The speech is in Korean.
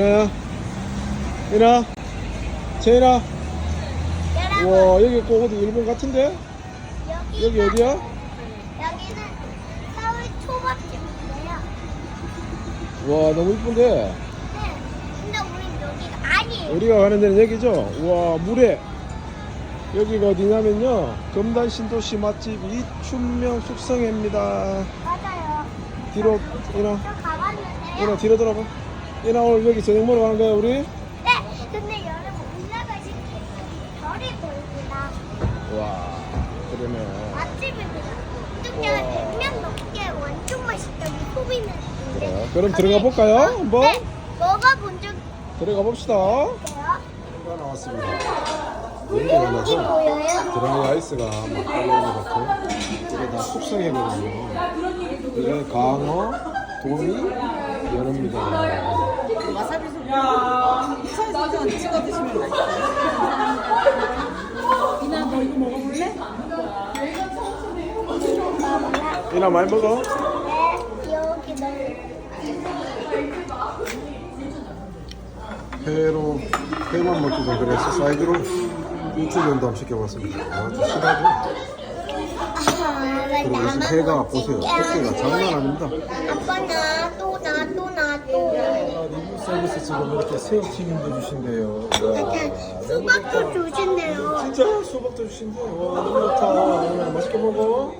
이나 재인아 여러분 와 여기 꼭 어디 일본 같은데? 여기 여기 어디야? 여기는 서울 초밥집인데요. 와 너무 이쁜데 네. 근데 우린 여기가 아니에요. 우리가 가는 데는 여기죠? 와 물에 여기가 어디냐면요 금단 신도시 맛집 이춘명 숙성회입니다 맞아요. 뒤로 저 가봤는데요. 이나 뒤로 돌아봐 이나 오늘 여기 저녁 먹으러 가는 거야 우리? 네. 근데 여러분 올라가실 때 별이 보입니다. 와 그러네 맛집입니다. 뚱녀가 100명 넘게 완전 맛있다고 소비는 그래요? 그럼 들어가 볼까요? 한번? 네. 먹어본 적 들어가 봅시다 있어요? 가 나왔습니다 여기 연기 보여요? 드라이 아이스가 막걸리 이렇게 이게 다 숙성해거든요 이게 강어, 도미, 연어입니다 와사비 소금 차에서 찍어 드시면 맛있어요. 이나 너 이거 먹어볼래? 이나 많이 먹어? 네. 회로 회만 먹기 좀 그래서 사이드로 육수전도 한번 시켜봤습니다 아주 왜 그리고 이 회가 못 보세요 하지? 장난 아닙니다 아빠 나또나또나 또. 리뷰 서비스 지금 이렇게 새우 튀김도 주신대요. 와 수박도 주신대요. 진짜? 수박도 주신대 와 너무 좋다. 오늘 맛있게 먹어